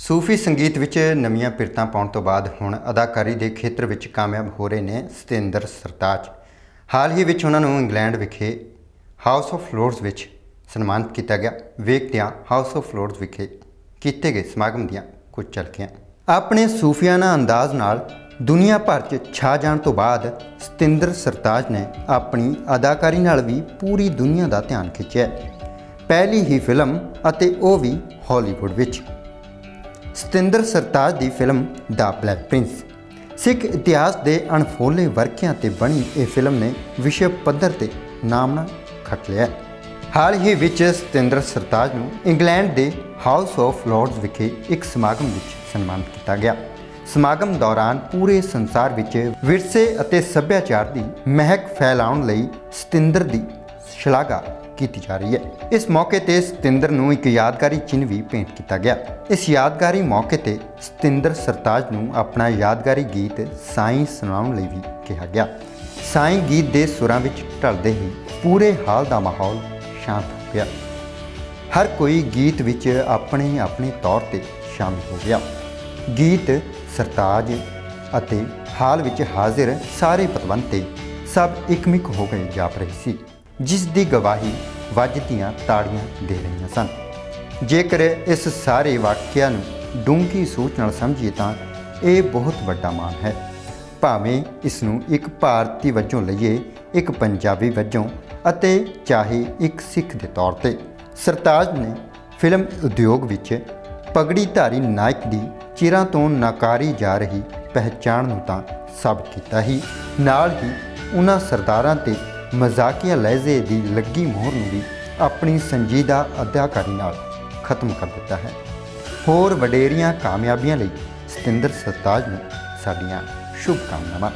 ਸੂਫੀ ਸੰਗੀਤ ਵਿੱਚ ਨਵੀਆਂ ਪਿਰਤਾਂ ਪਾਉਣ ਤੋਂ ਬਾਅਦ ਹੁਣ ਅਦਾਕਾਰੀ ਦੇ ਖੇਤਰ ਵਿੱਚ ਕਾਮਯਾਬ ਹੋ ਰਹੇ ਨੇ ਸਤਿੰਦਰ ਸਰਤਾਜ। ਹਾਲ ਹੀ ਵਿੱਚ ਉਹਨਾਂ ਨੂੰ ਇੰਗਲੈਂਡ ਵਿਖੇ ਹਾਊਸ ਆਫ ਲੋਰਡਸ ਵਿੱਚ ਸਨਮਾਨਿਤ ਕੀਤਾ ਗਿਆ। ਵੇਖਦਿਆਂ ਹਾਊਸ ਆਫ ਲੋਰਡਸ ਵਿਖੇ ਕੀਤੇ ਗਏ ਸਮਾਗਮ ਦੀਆਂ ਕੁਝ ਝਲਕੀਆਂ। ਆਪਣੇ ਸੂਫੀਆਨਾ ਅੰਦਾਜ਼ ਨਾਲ ਦੁਨੀਆ ਭਰ 'ਚ ਛਾ ਜਾਣ ਤੋਂ ਬਾਅਦ ਸਤਿੰਦਰ ਸਰਤਾਜ ਨੇ ਆਪਣੀ ਅਦਾਕਾਰੀ ਨਾਲ ਵੀ ਪੂਰੀ ਦੁਨੀਆ ਦਾ ਧਿਆਨ ਖਿੱਚਿਆ ਪਹਿਲੀ ਹੀ ਫਿਲਮ ਅਤੇ ਉਹ ਵੀ ਹਾਲੀਵੁੱਡ ਵਿੱਚ। ਸਤਿੰਦਰ ਸਰਤਾਜ ਦੀ ਫਿਲਮ ਦਾ ਬਲੈਕ ਪ੍ਰਿੰਸ। ਸਿੱਖ ਇਤਿਹਾਸ ਦੇ ਅਣਫੋਲੇ ਵਰਕਿਆਂ ਤੇ ਬਣੀ ਇਹ ਫਿਲਮ ਨੇ ਵਿਸ਼ਵ ਪੱਧਰ ਤੇ ਨਾਮਣਾ ਖੱਟ ਲਿਆ ਹਾਲ ਹੀ ਵਿੱਚ ਸਤਿੰਦਰ ਸਰਤਾਜ ਨੂੰ ਇੰਗਲੈਂਡ ਦੇ ਹਾਊਸ ਆਫ ਲਾਰਡਸ ਵਿਖੇ ਇੱਕ ਸਮਾਗਮ ਵਿੱਚ ਸਨਮਾਨਿਤ ਕੀਤਾ ਗਿਆ। ਸਮਾਗਮ ਦੌਰਾਨ ਪੂਰੇ ਸੰਸਾਰ ਵਿੱਚ ਵਿਰਸੇ ਅਤੇ ਸੱਭਿਆਚਾਰ ਦੀ ਮਹਿਕ ਫੈਲਾਉਣ ਲਈ ਸਤਿੰਦਰ ਦੀ ਸ਼ਲਾਘਾ ਕੀਤੀ ਜਾ ਰਹੀ ਹੈ। ਇਸ ਮੌਕੇ ਤੇ ਸਤਿੰਦਰ ਨੂੰ ਇੱਕ ਯਾਦਗਾਰੀ ਚਿੰਨ੍ਹ ਵੀ ਭੇਂਟ ਕੀਤਾ ਗਿਆ। ਇਸ ਯਾਦਗਾਰੀ ਮੌਕੇ ਤੇ ਸਤਿੰਦਰ ਸਰਤਾਜ ਨੂੰ ਆਪਣਾ ਯਾਦਗਾਰੀ ਗੀਤ ਸਾਈਂ ਸੁਣਾਉਣ ਲਈ ਵੀ ਕਿਹਾ ਗਿਆ। ਸਾਈਂ ਗੀਤ ਦੇ ਸੁਰਾਂ ਵਿੱਚ ਢਲਦੇ ਹੀ ਪੂਰੇ ਹਾਲ ਦਾ ਮਾਹੌਲ ਸ਼ਾਂਤ ਹੋ ਗਿਆ। ਹਰ ਕੋਈ ਗੀਤ ਵਿੱਚ ਆਪਣੇ ਆਪਣੇ ਤੌਰ ਤੇ ਸ਼ਾਮਿਲ ਹੋ ਗਿਆ। ਗੀਤ ਸਰਤਾਜ ਅਤੇ ਹਾਲ ਵਿੱਚ ਹਾਜ਼ਰ ਸਾਰੇ ਪਤਵੰਤੇ ਸਭ ਇਕਮਿਕ ਹੋ ਗਏ ਜਾਪ ਰਹੇ ਸੀ। ਜਿਸ ਦੀ ਗਵਾਹੀ ਵੱਜਦੀਆਂ ਤਾੜੀਆਂ ਦੇ ਰਹੀਆਂ ਸਨ। ਜੇਕਰ ਇਸ ਸਾਰੇ ਵਾਕਿਆ ਨੂੰ ਡੂੰਘੀ ਸੋਚ ਨਾਲ ਸਮਝੀਏ ਤਾਂ ਇਹ ਬਹੁਤ ਵੱਡਾ ਮਾਣ ਹੈ। ਭਾਵੇਂ ਇਸ ਨੂੰ ਇੱਕ ਭਾਰਤੀ ਵਜੋਂ ਲਈਏ, ਇੱਕ ਪੰਜਾਬੀ ਵਜੋਂ ਅਤੇ ਚਾਹੇ ਇੱਕ ਸਿੱਖ ਦੇ ਤੌਰ ਤੇ, ਸਰਤਾਜ ਨੇ ਫਿਲਮ ਉਦਯੋਗ ਵਿੱਚ ਪਗੜੀ ਧਾਰੀ ਨਾਇਕ ਦੀ ਚਿਰਾਂ ਤੋਂ ਨਾਕਾਰੀ ਜਾ ਰਹੀ ਪਹਿਚਾਣ ਨੂੰ ਤਾਂ ਸਭ ਕੀਤਾ ਹੀ। ਨਾਲ ਹੀ ਉਹਨਾਂ ਸਰਦਾਰਾਂ ਤੇ ਮਜ਼ਾਕੀਆ ਲਹਿਜ਼ੇ ਦੀ ਲੱਗੀ ਮੋਹਰ ਨੂੰ ਵੀ ਆਪਣੀ ਸੰਜੀਦਾ ਅਦਾਕਾਰੀ ਨਾਲ ਖਤਮ ਕਰ ਦਿੱਤਾ ਹੈ। ਹੋਰ ਵਡੇਰੀਆਂ ਕਾਮਯਾਬੀਆਂ ਲਈ ਸਤਿੰਦਰ ਸਰਤਾਜ ਨੂੰ ਸਾਡੀਆਂ ਸ਼ੁਭ ਕਾਮਨਾਵਾਂ